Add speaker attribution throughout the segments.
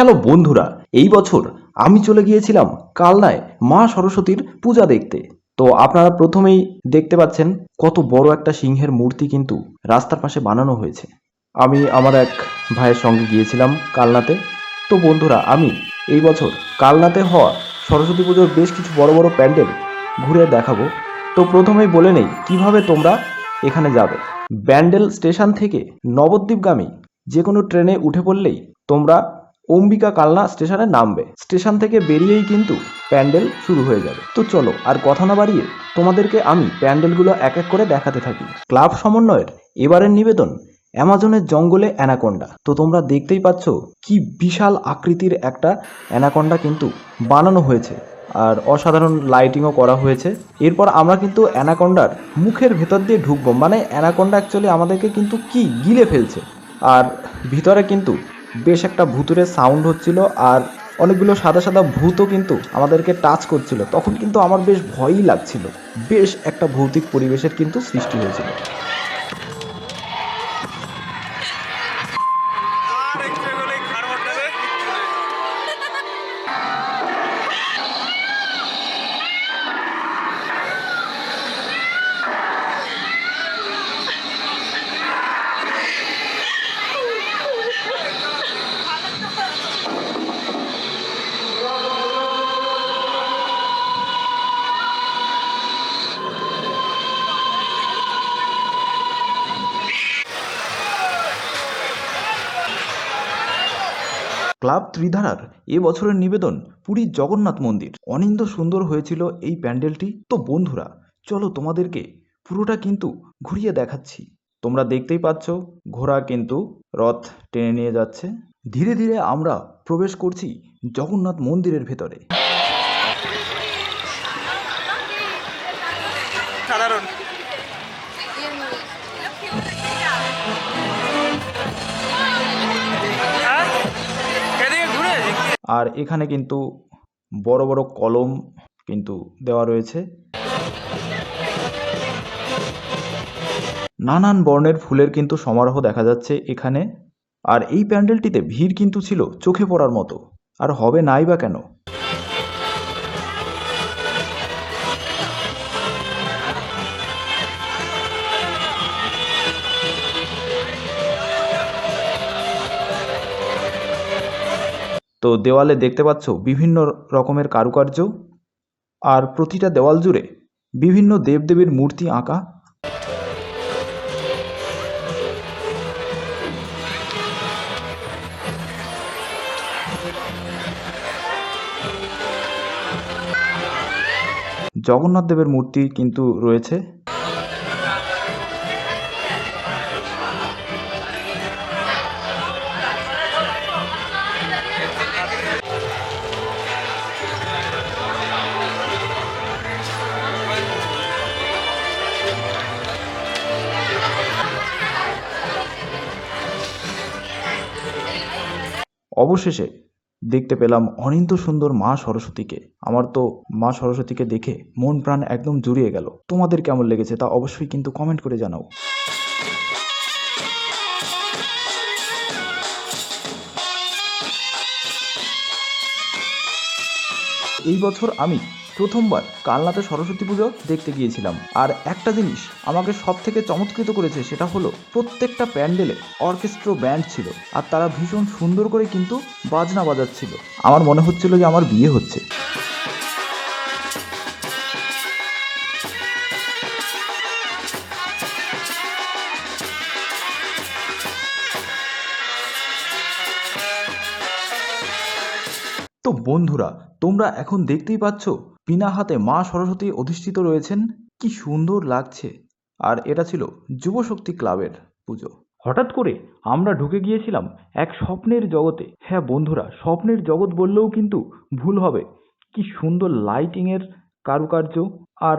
Speaker 1: Hello বন্ধুরা, এই বছর আমি চলে গিয়েছিলাম কালনায় মা সরস্বতীর পূজা দেখতে। তো আপনারা প্রথমেই দেখতে পাচ্ছেন কত বড় একটা সিংহের মূর্তি কিন্তু রাস্তার পাশে বানানো হয়েছে। আমি আমার এক ভাইয়ের সঙ্গে গিয়েছিলাম কালনাতে। তো বন্ধুরা, আমি এই বছর কালনাতে হওয়া সরস্বতী পুজোর বেশ কিছু বড় বড় প্যান্ডেল ঘুরে দেখাবো। তো প্রথমেই বলে নেই, কীভাবে তোমরা এখানে যাবে? ব্যান্ডেল স্টেশন থেকে নবদ্বীপগামী যে কোনো ট্রেনে উঠে পড়লেই তোমরা অম্বিকা কালনা স্টেশনে নামবে। স্টেশন থেকে বেরিয়েই কিন্তু প্যান্ডেল শুরু হয়ে যাবে। তো চলো, আর কথা না বাড়িয়ে তোমাদেরকে আমি প্যান্ডেলগুলো এক এক করে দেখাতে থাকি। ক্লাব সমন্বয়ের এবারের নিবেদন, অ্যামাজনের জঙ্গলে অ্যানাকোন্ডা। তো তোমরা দেখতেই পাচ্ছ কি বিশাল আকৃতির একটা অ্যানাকোন্ডা কিন্তু বানানো হয়েছে, আর অসাধারণ লাইটিংও করা হয়েছে। এরপর আমরা কিন্তু অ্যানাকোন্ডার মুখের ভেতর দিয়ে ঢুকবো। মানে অ্যানাকোন্ডা অ্যাকচুয়ালি আমাদেরকে কিন্তু কি গিলে ফেলছে। আর ভিতরে কিন্তু বেশ একটা ভুতুরের সাউন্ড হচ্ছিল আর অনেকগুলো সাদা সাদা ভূতও কিন্তু আমাদেরকে টাচ করছিল। তখন কিন্তু আমার বেশ ভয়ই লাগছিল। বেশ একটা ভৌতিক পরিবেশের কিন্তু সৃষ্টি হয়েছিল। ক্লাব ত্রিধারার এবছরের বছরের নিবেদন পুরীর জগন্নাথ মন্দির। অনিন্দ সুন্দর হয়েছিল এই প্যান্ডেলটি। তো বন্ধুরা, চলো তোমাদেরকে পুরোটা কিন্তু ঘুরিয়ে দেখাচ্ছি। তোমরা দেখতেই পাচ্ছ, ঘোড়া কিন্তু রথ টেনে নিয়ে যাচ্ছে। ধীরে ধীরে আমরা প্রবেশ করছি জগন্নাথ মন্দিরের ভেতরে। আর এখানে কিন্তু বড় বড় কলম কিন্তু দেওয়া রয়েছে। নানান বর্ণের ফুলের কিন্তু সমারোহ দেখা যাচ্ছে এখানে। আর এই প্যান্ডেলটিতে ভিড় কিন্তু ছিল চোখে পড়ার মতো। আর হবে নাই বা কেন? তো দেওয়ালে দেখতে পাচ্ছ বিভিন্ন রকমের কারুকার্য। আর প্রতিটা দেওয়াল জুড়ে বিভিন্ন দেবদেবীর মূর্তি আঁকা। জগন্নাথ দেবের মূর্তি কিন্তু রয়েছে। অবশেষে দেখতে পেলাম অনিন্দ সুন্দর মা সরস্বতীকে। আমার তো মা সরস্বতীকে দেখে মন প্রাণ একদম জুড়িয়ে গেল। তোমাদের কেমন লেগেছে তা অবশ্যই কিন্তু কমেন্ট করে জানাও। এই বছর আমি প্রথমবার কালনাতে সরস্বতী পুজো দেখতে গিয়েছিলাম। আর একটা জিনিস আমাকে সব থেকে চমৎকৃত করেছে সেটা হলো প্রত্যেকটা প্যান্ডেলে অর্কেস্ট্রো ব্যান্ড ছিল আর তারা ভীষণ সুন্দর করে কিন্তু বাজনা বাজাচ্ছিল। আমার মনে হচ্ছিল যে আমার বিয়ে হচ্ছে। তো বন্ধুরা, তোমরা এখন দেখতেই পাচ্ছ বিনা হাতে মা সরস্বতী অধিষ্ঠিত রয়েছেন, কি সুন্দর লাগছে। আর এটা ছিল যুবশক্তি ক্লাবের পুজো। হঠাৎ করে আমরা ঢুকে গিয়েছিলাম এক স্বপ্নের জগতে। হ্যাঁ বন্ধুরা, স্বপ্নের জগৎ বললেও কিন্তু ভুল হবে। কি সুন্দর লাইটিংয়ের কারুকার্য। আর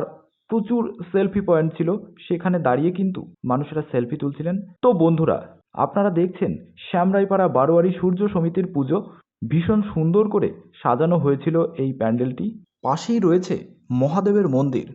Speaker 1: প্রচুর সেলফি পয়েন্ট ছিল, সেখানে দাঁড়িয়ে কিন্তু মানুষেরা সেলফি তুলছিলেন। তো বন্ধুরা, আপনারা দেখছেন শ্যামরাইপাড়া বারোয়ারি সূর্য সমিতির পুজো। ভীষণ সুন্দর করে সাজানো হয়েছিল এই প্যান্ডেলটি। পাশেই রয়েছে মহাদেবের মন্দির।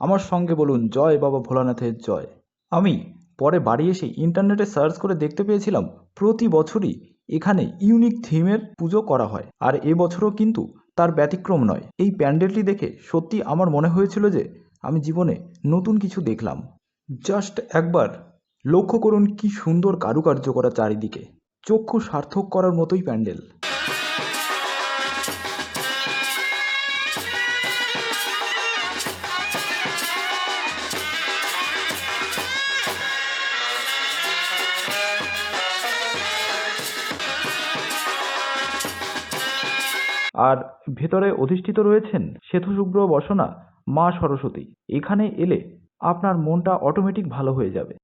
Speaker 1: আমার সঙ্গে বলুন, জয় বাবা ভোলানাথের জয়। আমি পরে বাড়ি এসে ইন্টারনেটে সার্চ করে দেখতে পেয়েছিলাম, প্রতি বছরই এখানে ইউনিক থিমের পুজো করা হয়। আর এবছরও কিন্তু তার ব্যতিক্রম নয়। এই প্যান্ডেলটি দেখে সত্যি আমার মনে হয়েছিল যে আমি জীবনে নতুন কিছু দেখলাম। জাস্ট একবার লক্ষ্য করুন কি সুন্দর কারুকার্য করা চারিদিকে। চক্ষু সার্থক করার মতোই প্যান্ডেল। আর ভেতরে অধিষ্ঠিত রয়েছেন শ্বেতশুভ্র বসনা মা সরস্বতী। এখানে এলে আপনার মনটা অটোমেটিক ভালো হয়ে যাবে।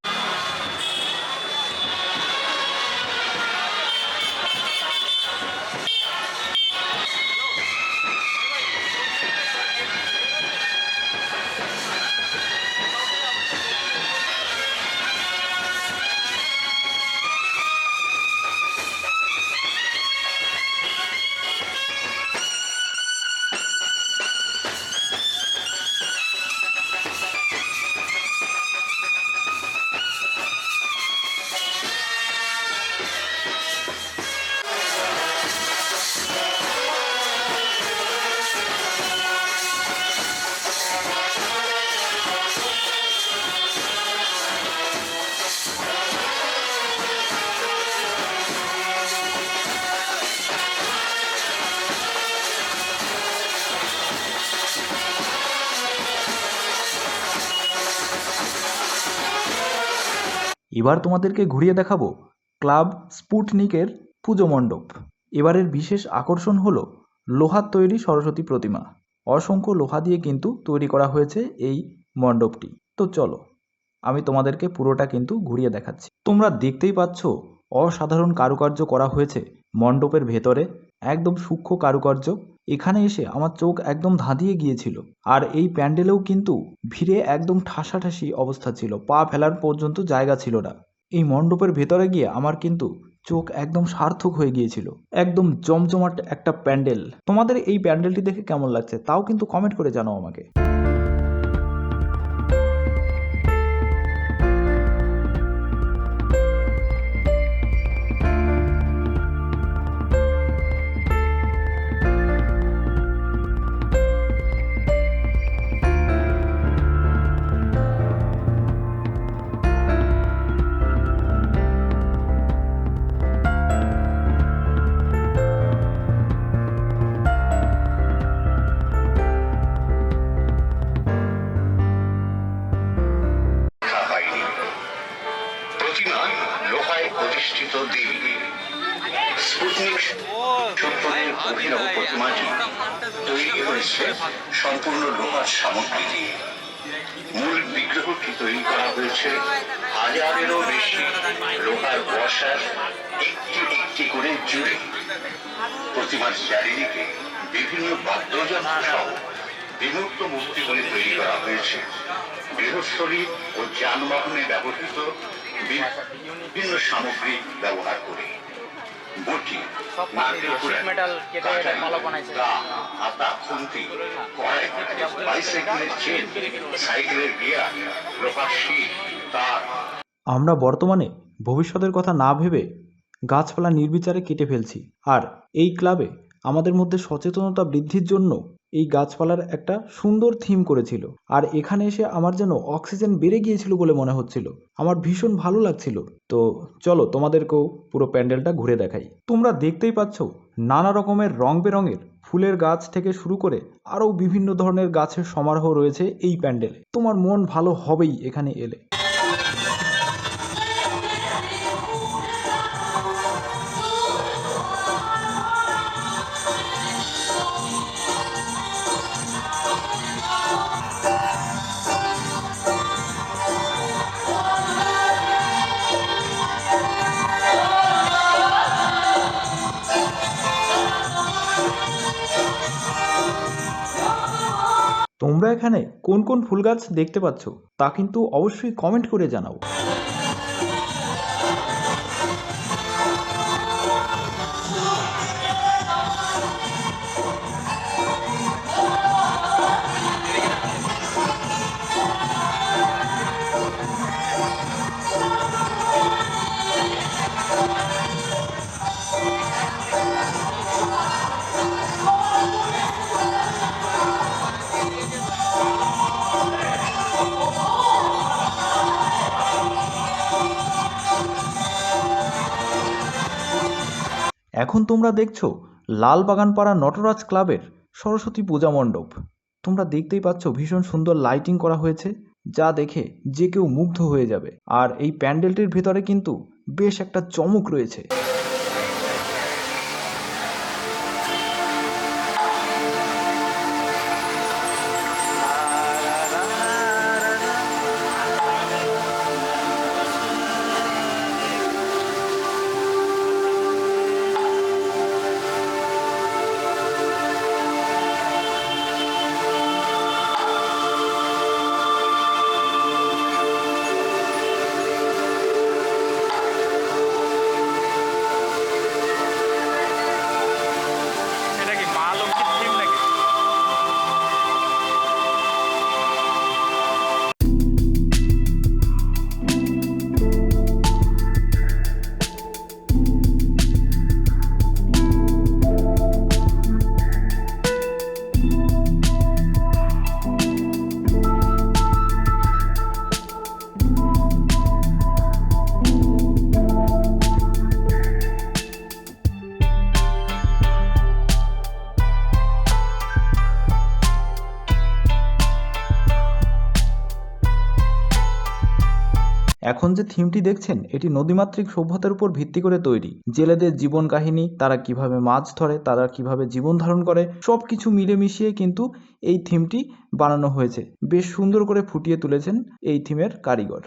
Speaker 1: এবার তোমাদেরকে ঘুরিয়ে দেখাবো ক্লাব স্পুটনিকের পুজো মণ্ডপ। এবারের বিশেষ আকর্ষণ হলো লোহার তৈরি সরস্বতী প্রতিমা। অসংখ্য লোহা দিয়ে কিন্তু তৈরি করা হয়েছে এই মণ্ডপটি। তো চলো, আমি তোমাদেরকে পুরোটা কিন্তু ঘুরিয়ে দেখাচ্ছি। তোমরা দেখতেই পাচ্ছ অসাধারণ কারুকার্য করা হয়েছে মণ্ডপের ভেতরে। একদম সূক্ষ্ম কারুকার্য। এখানে এসে আমার চোখ একদম ধাঁধিয়ে গিয়েছিল। আর এই প্যান্ডেলেও কিন্তু ভিড়ে একদম ঠাসাঠাসি অবস্থা ছিল। পা ফেলার পর্যন্ত জায়গা ছিল না। এই মণ্ডপের ভেতরে গিয়ে আমার কিন্তু চোখ একদম সার্থক হয়ে গিয়েছিল। একদম জমজমাট একটা প্যান্ডেল। তোমাদের এই প্যান্ডেলটি দেখে কেমন লাগছে, তাও কিন্তু কমেন্ট করে জানাও আমাকে।
Speaker 2: বিমূর্ত মূর্তিগুলি তৈরি করা হয়েছে। গৃহস্থলী ও যানবাহনে ব্যবহৃত বিভিন্ন সামগ্রী ব্যবহার করে। বটি
Speaker 1: আমরা বর্তমানে ভবিষ্যতের কথা না ভেবে গাছপালা নির্বিচারে কেটে ফেলছি। আর এই ক্লাবে আমাদের মধ্যে সচেতনতা বৃদ্ধির জন্য এই গাছপালার একটা সুন্দর থিম করেছিল। আর এখানে এসে আমার যেন অক্সিজেন বেড়ে গিয়েছিল বলে মনে হচ্ছিল। আমার ভীষণ ভালো লাগছিল। তো চলো তোমাদেরকেও পুরো প্যান্ডেলটা ঘুরে দেখাই। তোমরা দেখতেই পাচ্ছ, নানা রকমের রং বেরঙের ফুলের গাছ থেকে শুরু করে আরও বিভিন্ন ধরনের গাছের সমারোহ রয়েছে এই প্যান্ডেলে। তোমার মন ভালো হবেই এখানে এলে। এখানে কোন কোন ফুল গাছ দেখতে পাচ্ছ তা কিন্তু অবশ্যই কমেন্ট করে জানাও। এখন তোমরা দেখছ লালবাগানপাড়া নটরাজ ক্লাবের সরস্বতী পূজা মণ্ডপ। তোমরা দেখতেই পাচ্ছ ভীষণ সুন্দর লাইটিং করা হয়েছে, যা দেখে যে কেউ মুগ্ধ হয়ে যাবে। আর এই প্যান্ডেলটির ভেতরে কিন্তু বেশ একটা চমক রয়েছে। এখন যে থিমটি দেখছেন, এটি নদীমাত্রিক সভ্যতার উপর ভিত্তি করে তৈরি। জেলেদের জীবন কাহিনী, তারা কীভাবে মাছ ধরে, তারা কীভাবে জীবন ধারণ করে সব কিছু মিলে মিশিয়ে কিন্তু এই থিমটি বানানো হয়েছে। বেশ সুন্দর করে ফুটিয়ে তুলেছেন এই থিমের কারিগর।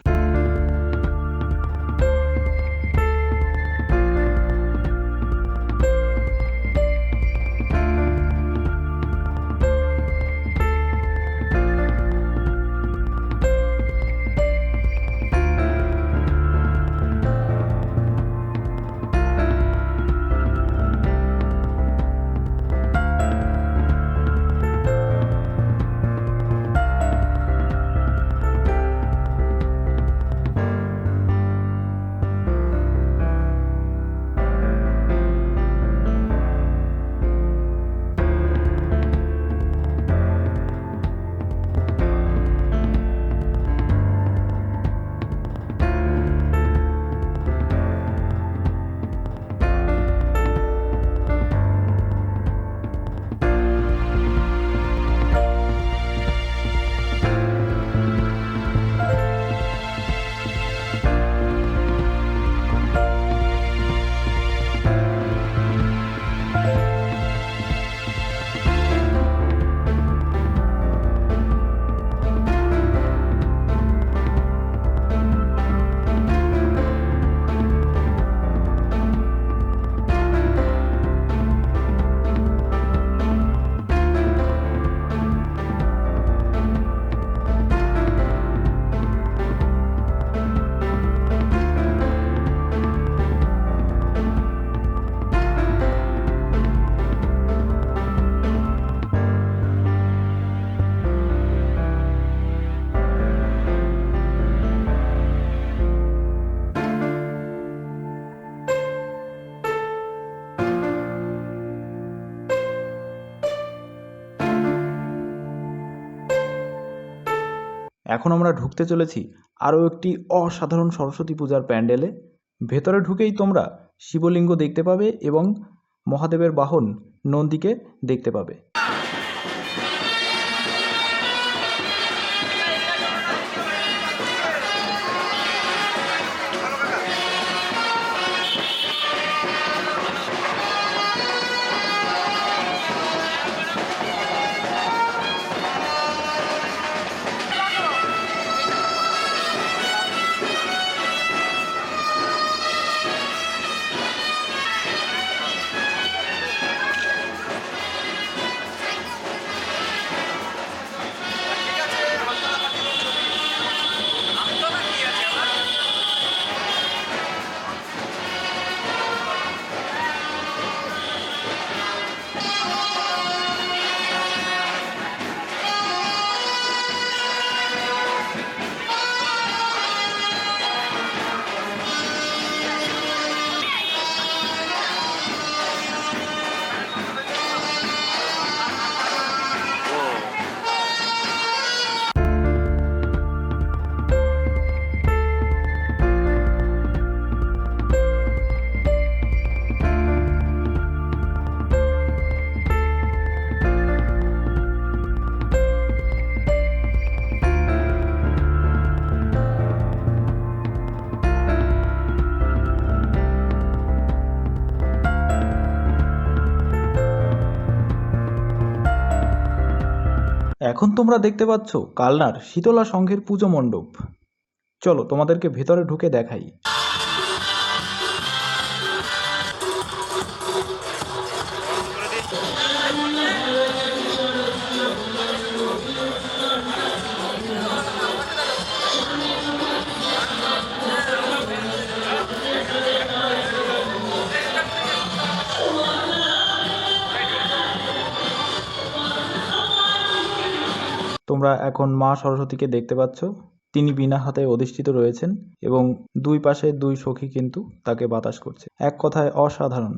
Speaker 1: এখন আমরা ঢুকতে চলেছি আরও একটি অসাধারণ সরস্বতী পূজার প্যান্ডেলে। ভেতরে ঢুকেই তোমরা শিবলিঙ্গ দেখতে পাবে এবং মহাদেবের বাহন নন্দীকে দেখতে পাবে।
Speaker 3: এখন তোমরা দেখতে পাচ্ছ কালনার শীতলা সংঘের পুজো মণ্ডপ। চলো তোমাদেরকে ভেতরে ঢুকে দেখাই। তোমরা এখন মা সরস্বতীকে দেখতে পাচ্ছ। তিনি বিনা হাতে অধিষ্ঠিত রয়েছেন এবং দুই পাশে দুই সখী কিন্তু তাকে বাতাস করছে। এক কথায় অসাধারণ।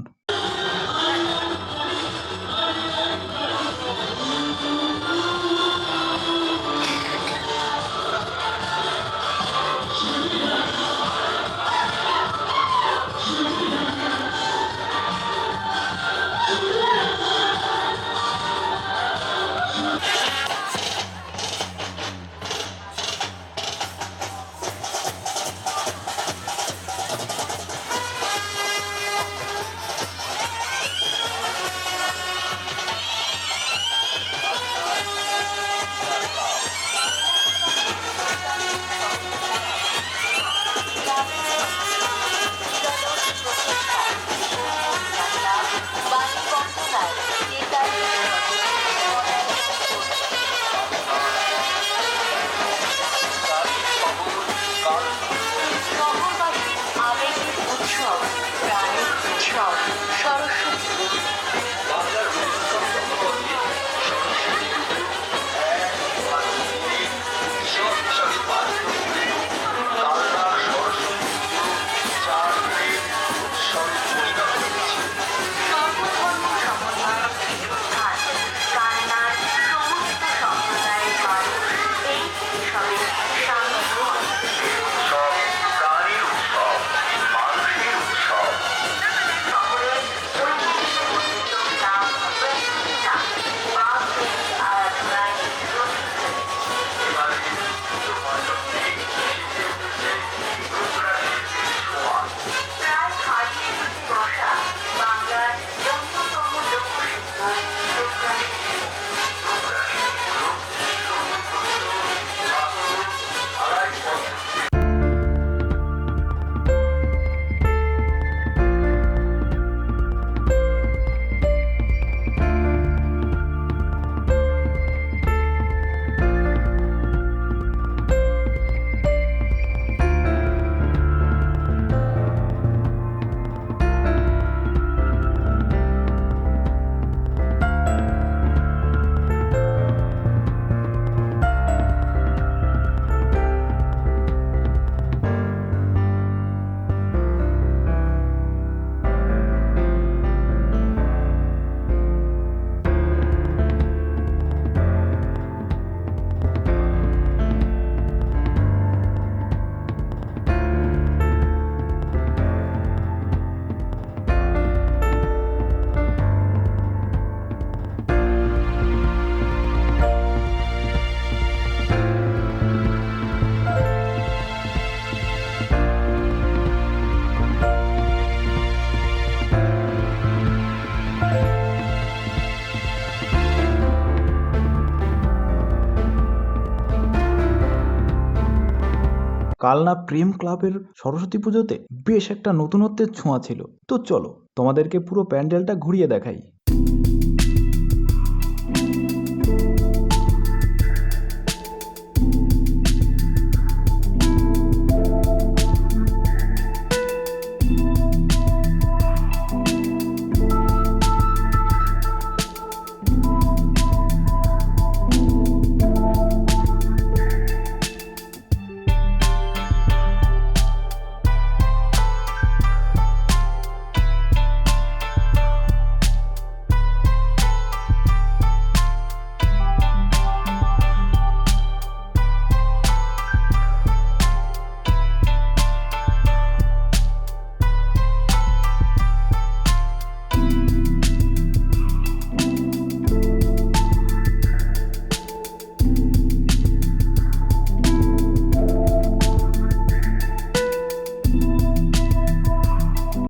Speaker 3: কালনা প্রেম ক্লাবের সরস্বতী পুজোতে বেশ একটা নতুনত্বের ছোঁয়া ছিল। তো চলো তোমাদেরকে পুরো প্যান্ডেলটা ঘুরিয়ে দেখাই।